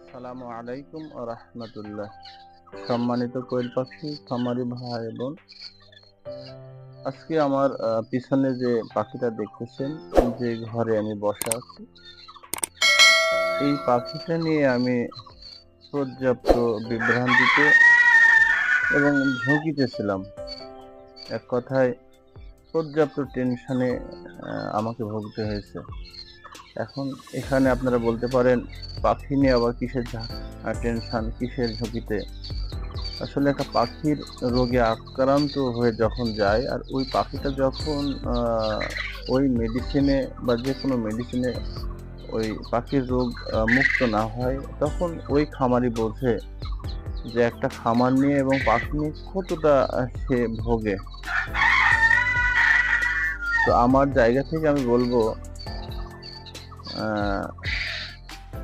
আসসালামু আলাইকুম ও রহমতুল্লাহ। সম্মানিত কোয়েল পাখি খামারি ভাই বোন, আজকে আমার পিছনে যে পাখিটা দেখতেছেন, যে ঘরে আমি বসা আছি, এই পাখিটা নিয়ে আমি পর্যাপ্ত বিভ্রান্তিতে এবং ঝুঁকিতে ছিলাম এক কথায় পর্যাপ্ত টেনশনে আমাকে ভুগতে হয়েছে। এখন এখানে আপনারা বলতে পারেন, পাখি নিয়ে আবার কিসের টেনশান কিসের ঝুঁকিতে? আসলে একটা পাখির রোগে আক্রান্ত হয়ে যখন যায়, আর ওই পাখিটা যখন ওই মেডিসিনে বা যে কোনো মেডিসিনে ওই পাখির রোগ মুক্ত না হয়, তখন ওই খামারি বোঝে যে একটা খামার নিয়ে এবং পাখি নিয়ে কতটা সে ভোগে। তো আমার জায়গা থেকে আমি বলব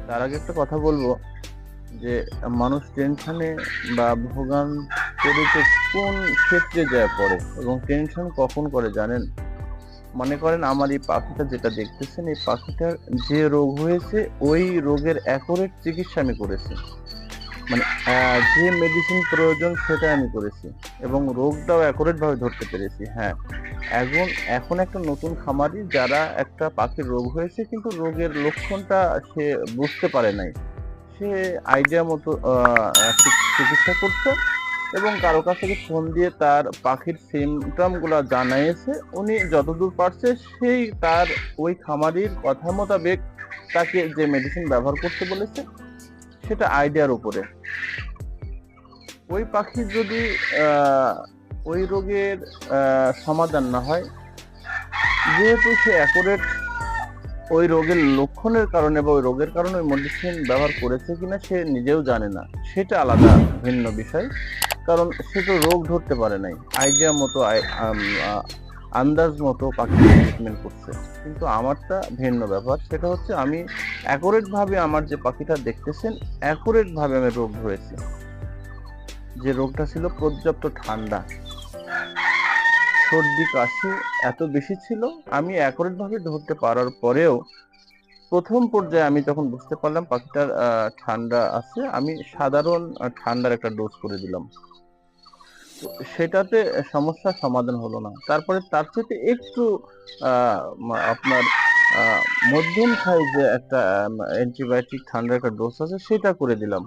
তার আগে একটা কথা বলব যে মানুষ টেনশনে বা ভোগান করেছে কোন ক্ষেত্রে যায় পড়ে এবং টেনশন কখন করে জানেন? মনে করেন আমার এই পাখিটা যেটা দেখতেছেন, এই পাখিটার যে রোগ হয়েছে, ওই রোগের অ্যাকোরেট চিকিৎসা আমি করেছি। মানে যে মেডিসিন প্রয়োজন সেটা আমি করেছি এবং রোগটাও অ্যাকোরেট ভাবে ধরতে পেরেছি হ্যাঁ। এখন এখন একটা নতুন খামারি যারা একটা পাখির রোগ হয়েছে কিন্তু রোগের লক্ষণটা সে বুঝতে পারে নাই। সে আইডিয়া মতো চিকিৎসা করছে এবং কারও কাছ থেকে ফোন দিয়ে তার পাখির সিমটমগুলা জানাইছে উনি যতদূর পারছে সেই তার ওই খামারির কথা মোতাবেক তাকে যে মেডিসিন ব্যবহার করতে বলেছে সেটা আইডিয়ার উপরে। ওই পাখির যদি ওই রোগের সমাধান না হয়, যেহেতু সে অ্যাকোরেট ওই রোগের লক্ষণের কারণে বা ওই রোগের কারণে ওই মেডিসিন ব্যবহার করেছে কিনা সে নিজেও জানে না। সেটা আলাদা, ভিন্ন বিষয়। কারণ সে তো রোগ ধরতে পারে নাই। আইডিয়া মতো আন্দাজ মতো পাখি ট্রিটমেন্ট করছে। কিন্তু আমারটা ভিন্ন ব্যাপার, সেটা হচ্ছে আমি অ্যাকোরেট ভাবে আমার যে পাখিটা দেখতেছেন অ্যাকোরেট ভাবে আমি রোগ ধরেছি। যে রোগটা ছিল পর্যাপ্ত ঠান্ডা। সর্দি, কাশি এত বেশি ছিল, আমি অ্যাকোরেট ভাবে ধরতে পারার পরেও প্রথম পর্যায়ে আমি যখন বুঝতে পারলাম পাখিটার ঠান্ডা আছে, আমি সাধারণ ঠান্ডার একটা ডোজ করে দিলাম। সেটাতে সমস্যার সমাধান হলো না। তারপরে তার থেকে একটু আপনার মধ্যম সাইজে একটা অ্যান্টিবায়োটিক ঠান্ডার একটা ডোজ আছে, সেটা করে দিলাম।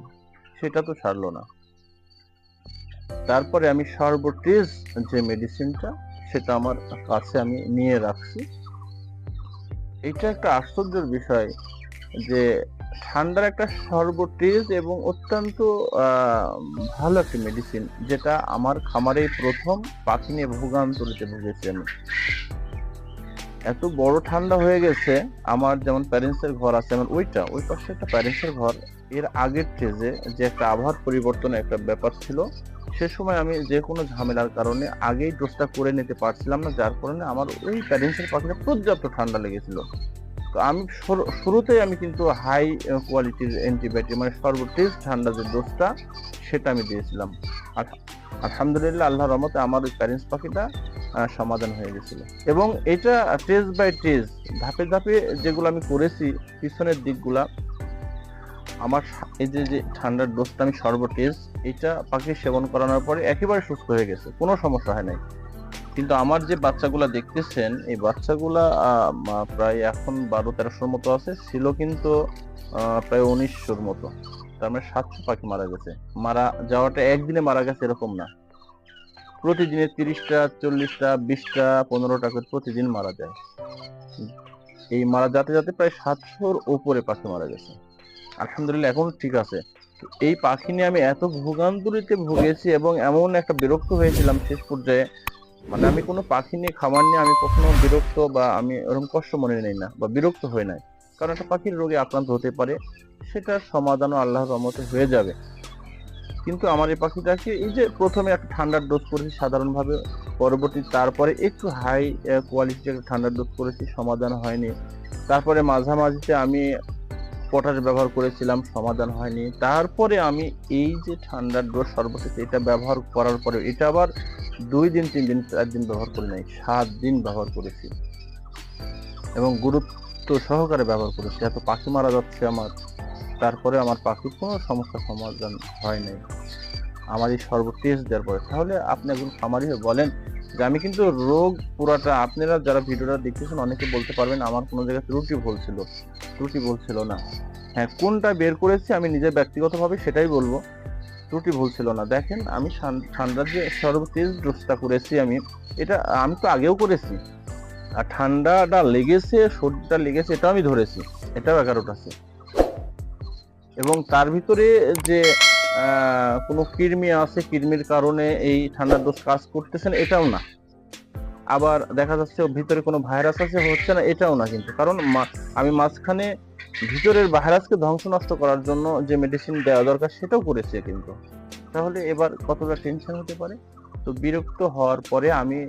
সেটা তো সারলো না। তারপরে আমি সর্বটেজ যে মেডিসিনটা সেটা আমার কাছে আমি নিয়ে রাখছি। এটা একটা আশ্চর্যের বিষয় যে ঠান্ডার একটা সর্বটেজ এবং অত্যন্ত ভালো একটা মেডিসিন যেটা আমার খামারে প্রথম পাখি নিয়ে ভোগান্তরিতে ভুগেছি আমি। এত বড় ঠান্ডা হয়ে গেছে, আমার যেমন প্যারেন্টসের ঘর আছে, আমার ওইটা, ওই পাশে একটা প্যারেন্টসের ঘর, এর আগের স্টেজে যে একটা আবহাওয়ার পরিবর্তনের একটা ব্যাপার ছিল, সে সময় আমি যে কোনো ঝামেলার কারণে আগেই ডোজটা করে নিতে পারছিলাম না, যার কারণে আমার ওই প্যারেন্টসের পাখিটা পর্যাপ্ত ঠান্ডা লেগেছিল। তো আমি শুরু- শুরুতেই আমি কিন্তু হাই কোয়ালিটির অ্যান্টিবায়োটিক মানে সর্বটেজ ঠান্ডা যে ডোজটা সেটা আমি দিয়েছিলাম। আর আলহামদুলিল্লাহ আল্লাহর রহমতে আমার ওই প্যারেন্টস পাখিটা সমাধান হয়ে গেছিল। এবং এটা টেজ বাই টেজ ধাপে ধাপে যেগুলো আমি করেছি, পিছনের দিকগুলা, আমার এই যে যে ঠান্ডার ডোজটা আমি সর্বটেজ এটা পাখি সেবন করানোর পরে একেবারে সুস্থ হয়ে গেছে, কোনো সমস্যা হয় নাই। কিন্তু আমার যে বাচ্চাগুলা দেখতেছেন, এই বাচ্চাগুলা প্রায় এখন বারো তেরোশোর মতো আছে, ছিল কিন্তু প্রায় উনিশশোর মতো। তার মানে সাতশো পাখি মারা গেছে। মারা, যাওয়াটা একদিনে মারা গেছে এরকম না। প্রতিদিনে তিরিশটা, চল্লিশটা, বিশটা, পনেরোটা করে প্রতিদিন মারা যায়। এই মারা যাতে যাতে প্রায় সাতশোর উপরে পাখি মারা গেছে। আলহামদুলিল্লাহ, এখন ঠিক আছে। এই পাখি নিয়ে আমি এত ভোগান্তরিতে ভুগেছি এবং এমন একটা বিরক্ত হয়েছিলাম শেষ পর্যায়ে মানে আমি কোনো পাখি নিয়ে খামার নিয়ে আমি কখনো বিরক্ত বা আমি ওরকম কষ্ট মনে নেই না বা বিরক্ত হই নাই। কারণ একটা পাখির রোগে আক্রান্ত হতে পারে, সেটার সমাধানও আল্লাহর রহমতে হয়ে যাবে। কিন্তু আমার এই পাখিটাকে এই যে প্রথমে একটা ঠান্ডার ডোজ করেছি সাধারণভাবে, পরবর্তী তারপরে একটু হাই কোয়ালিটির একটা ঠান্ডার ডোজ করেছি, সমাধান হয়নি। তারপরে মাঝামাঝিতে আমি পটাশ ব্যবহার করেছিলাম, সমাধান হয়নি। তারপরে আমি এই যে ঠান্ডার ডোজ সর্বশেষ, এটা ব্যবহার করার পরে, এটা আবার দুই দিন, তিন দিন, চার দিন ব্যবহার করি নাই, সাত দিন ব্যবহার করেছি। এবং গুরুত্ব সহকারে ব্যবহার করেছি, এত পাখি মারা যাচ্ছে আমার। তারপরে আমার পাখির কোনো সমস্যার সমাধান হয় নাই। আমার এই টেস্ট দেওয়ার পরে। তাহলে আপনি একজন খামারি বলেন যে আমি কিন্তু রোগ পুরাটা, আপনারা যারা ভিডিওটা দেখতেছেন অনেকে বলতে পারবেন আমার কোনো জায়গায় ত্রুটি ভুল ছিল ত্রুটি ভুল ছিল না। হ্যাঁ কোনটা বের করেছি আমি নিজে ব্যক্তিগতভাবে সেটাই বলব। ত্রুটি ভুল ছিল না। দেখেন, আমি ঠান্ডার যে সর্বতেজ ডোজটা করেছি আমি। এটা আমি তো আগেও করেছি। আর ঠান্ডাটা লেগেছে, সর্দিটা লেগেছে এটা আমি ধরেছি। এটাও এগারোটা আছে। এবং তার ভিতরে যে কোনো কৃমি আছে, কৃমির কারণে এই ঠান্ডার ডোজ কাজ করতেছেন এটাও না। আবার দেখা যাচ্ছে ভিতরে কোনো ভাইরাস আছে, হচ্ছে না, এটাও না কিন্তু। কারণ আমি মাঝখানে ভিতরের ভাইরাসকে ধ্বংস নষ্ট করার জন্য যে মেডিসিন দেওয়া দরকার, সেটাও করেছে কিন্তু। তাহলে এবার কতটা টেনশন হতে পারে? তো বিরক্ত হওয়ার পরে আমি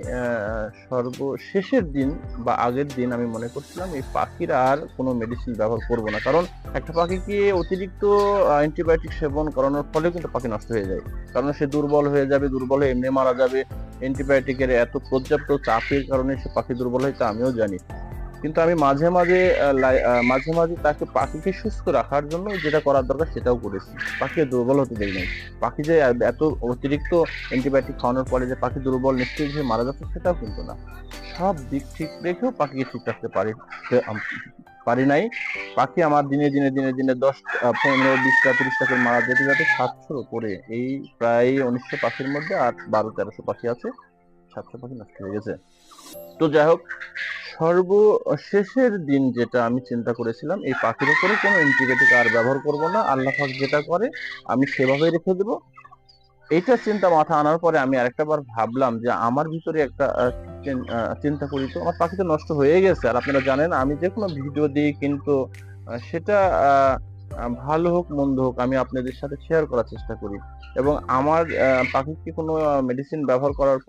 সর্বশেষের দিন বা আগের দিন আমি মনে করছিলাম এই পাখির আর কোনো মেডিসিন ব্যবহার করব না। কারণ একটা পাখিকে অতিরিক্ত অ্যান্টিবায়োটিক সেবন করানোর ফলে কিন্তু পাখি নষ্ট হয়ে যায়। কারণ সে দুর্বল হয়ে যাবে, দুর্বল হয়ে এমনি মারা যাবে। অ্যান্টিবায়োটিকের এত পর্যাপ্ত চাপের কারণে সে পাখি দুর্বল হয় তা আমিও জানি। কিন্তু আমি মাঝে মাঝে মাঝে মাঝে তাকে পাখিকে সুস্থ রাখার জন্য যেটা করার দরকার সেটাও করেছি। পাখিকে দুর্বল হতে দেই নাই। পাখি যে এত অতিরিক্ত অ্যান্টিবায়োটিক খাওয়ানোর ফলে যে পাখি দুর্বল, নিশ্চয়ই যে মারা যাচ্ছে সেটাও কিন্তু না। সব দিক ঠিক রেখেও পাখিকে ঠিক রাখতে পারি পারি নাই। পাখি আমার দিনে দিনে দিনে দিনে দশ পনেরো বিশটা তিরিশটা করে মারা যেতে যেতে সাতশোর উপরে। এই প্রায় উনিশশো পাখির মধ্যে আর বারো, তেরোশো পাখি আছে। সাতশো পাখি নষ্ট হয়ে গেছে। তো যাই হোক সর্বশেষের দিন যেটা আমি চিন্তা করেছিলাম, এই পাখির উপরে কোনো অ্যান্টিবায়োটিক আর ব্যবহার করব না। আল্লাহ পাক যেটা করে, আমি সেভাবে রেখে দেবো। এইটা চিন্তা মাথা আনার পরে আমি আরেকটা বার ভাবলাম যে আমার ভিতরে একটা চিন্তা করি তো, আমার পাখি তো নষ্ট হয়ে গেছে। আর আপনারা জানেন, আমি যে কোনো ভিডিও দিই, কিন্তু সেটা ভালো হোক, মন্দ হোক, আমি আপনাদের সাথে শেয়ার করার চেষ্টা করি। এবং আমার পাখিকে কোনো মেডিসিন ব্যবহার করার